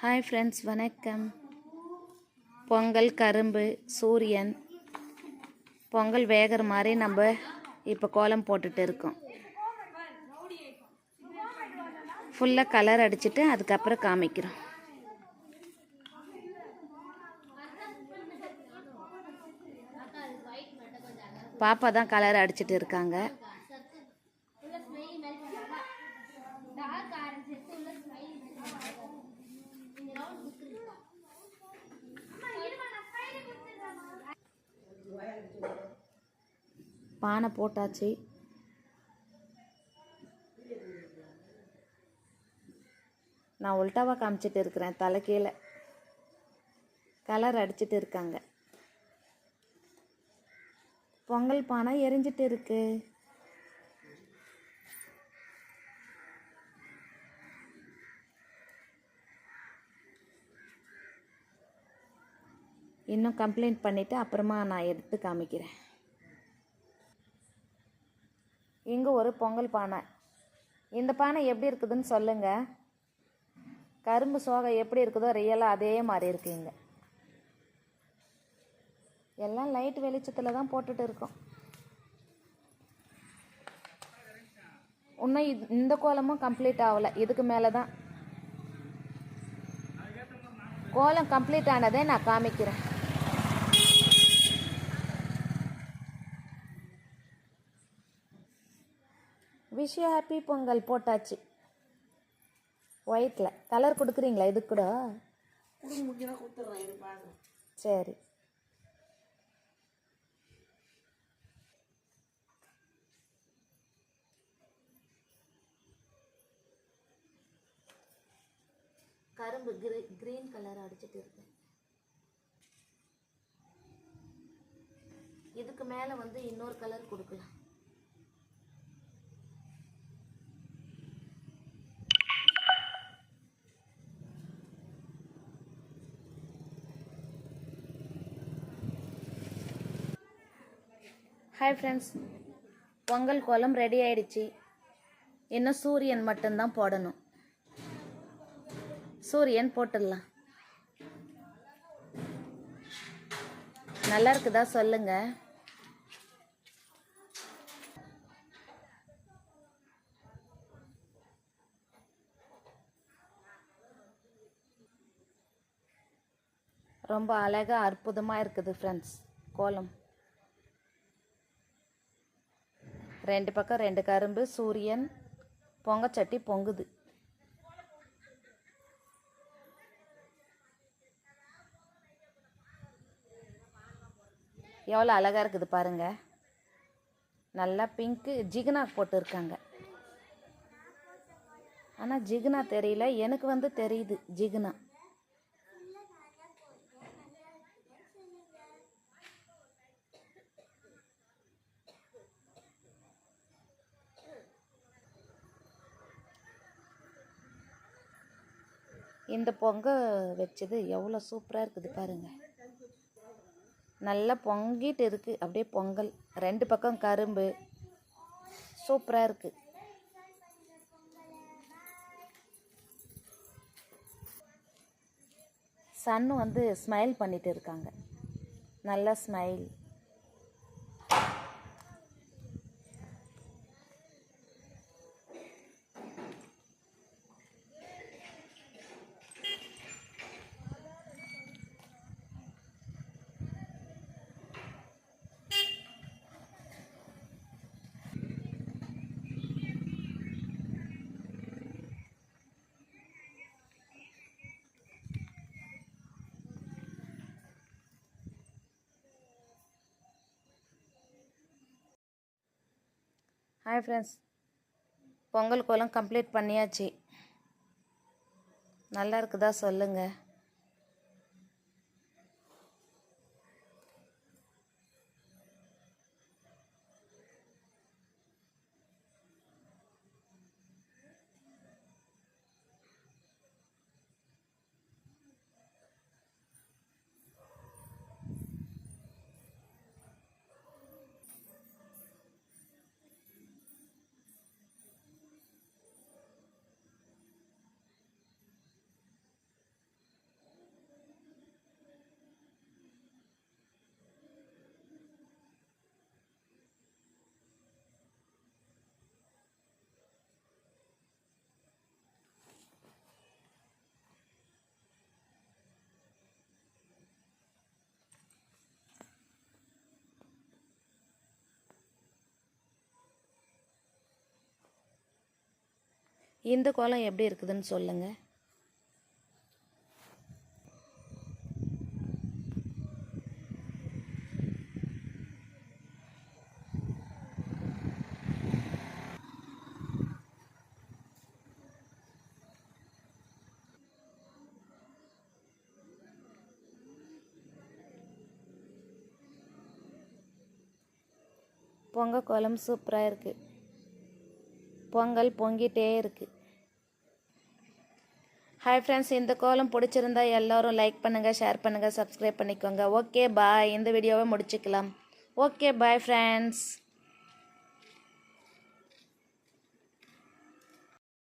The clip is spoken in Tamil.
ஹாய் ஃப்ரெண்ட்ஸ் வணக்கம். பொங்கல் கரும்பு சூரியன் பொங்கல் வேகிற மாதிரி நம்ம இப்போ கோலம் போட்டுட்டு இருக்கோம். ஃபுல்லாக கலர் அடிச்சுட்டு அதுக்கப்புறம் காமிக்கிறோம். பாப்பா தான் கலர் அடிச்சிட்டு இருக்காங்க. பானை போட்டாச்சு. நான் உல்ட்டாவாக காமிச்சிட்டு இருக்கிறேன் தலை கீழே கலர் அடிச்சிட்டு இருக்காங்க. பொங்கல் பானை எரிஞ்சிட்டு இருக்கு. இன்னும் கம்ப்ளைண்ட் பண்ணிவிட்டு அப்புறமா நான் எடுத்து காமிக்கிறேன். இங்கே ஒரு பொங்கல் பானை. இந்த பானை எப்படி இருக்குதுன்னு சொல்லுங்கள் கரும்பு சோகை எப்படி இருக்குதோ ரியலாக அதே மாதிரி இருக்குங்க எல்லாம் லைட் வெளிச்சத்தில் தான் போட்டுட்டு இருக்கோம். இன்னும் இந்த கோலமும் கம்ப்ளீட் ஆகலை. இதுக்கு மேலே தான். கோலம் கம்ப்ளீட் ஆனதே நான் காமிக்கிறேன். விஷ் ஹாப்பி பொங்கல் போட்டாச்சு. ஒயிட்டில் கலர் கொடுக்குறீங்களா? இது கூட? சரி. கரும்பு கிரீ கிரீன் கலர் அடிச்சிட்டு இருக்கேன் இதுக்கு மேலே வந்து இன்னொரு கலர் கொடுக்கலாம். ஹாய் ஃப்ரெண்ட்ஸ் பொங்கல் கோலம் ரெடி ஆயிடுச்சு. இன்னும் சூரியன் மட்டும்தான் போடணும். சூரியன் போட்டுடலாம். நல்லா இருக்குதா சொல்லுங்க. ரொம்ப அழகாக அற்புதமாக இருக்குது ஃப்ரெண்ட்ஸ் கோலம். ரெண்டு பக்கம் ரெண்டு கரும்பு சூரியன் பொங்கச்சட்டி பொங்குது. எவ்வளோ அழகாக இருக்குது பாருங்க. நல்லா பிங்க்கு ஜிகுனா போட்டிருக்காங்க. ஆனால் ஜிகுனா தெரியல எனக்கு வந்து தெரியுது ஜிகுனா. இந்த பொங்க வச்சது எவ்வளோ சூப்பராக இருக்குது பாருங்கள் நல்லா பொங்கிட்டு இருக்குது அப்படியே பொங்கல். ரெண்டு பக்கம் கரும்பு. சூப்பராக இருக்குது சன்னு வந்து ஸ்மைல் பண்ணிட்டு இருக்காங்க. நல்லா ஸ்மைல் ஹாய் ஃப்ரெண்ட்ஸ் பொங்கல் கோலம் கம்ப்ளீட் பண்ணியாச்சு. நல்லா இருக்குதா சொல்லுங்கள் இந்த கோலம் எப்படி இருக்குதுன்னு சொல்லுங்கள் பொங்க கோலம் சூப்பராக இருக்குது பொங்கல் பொங்கிட்டே இருக்குது ஹாய் ஃப்ரெண்ட்ஸ் இந்த கோலம் பிடிச்சிருந்தா எல்லோரும் லைக் பண்ணுங்கள் ஷேர் பண்ணுங்கள் சப்ஸ்கிரைப் பண்ணிக்கோங்க. ஓகே பாய் இந்த வீடியோவை முடிச்சுக்கலாம். Okay bye friends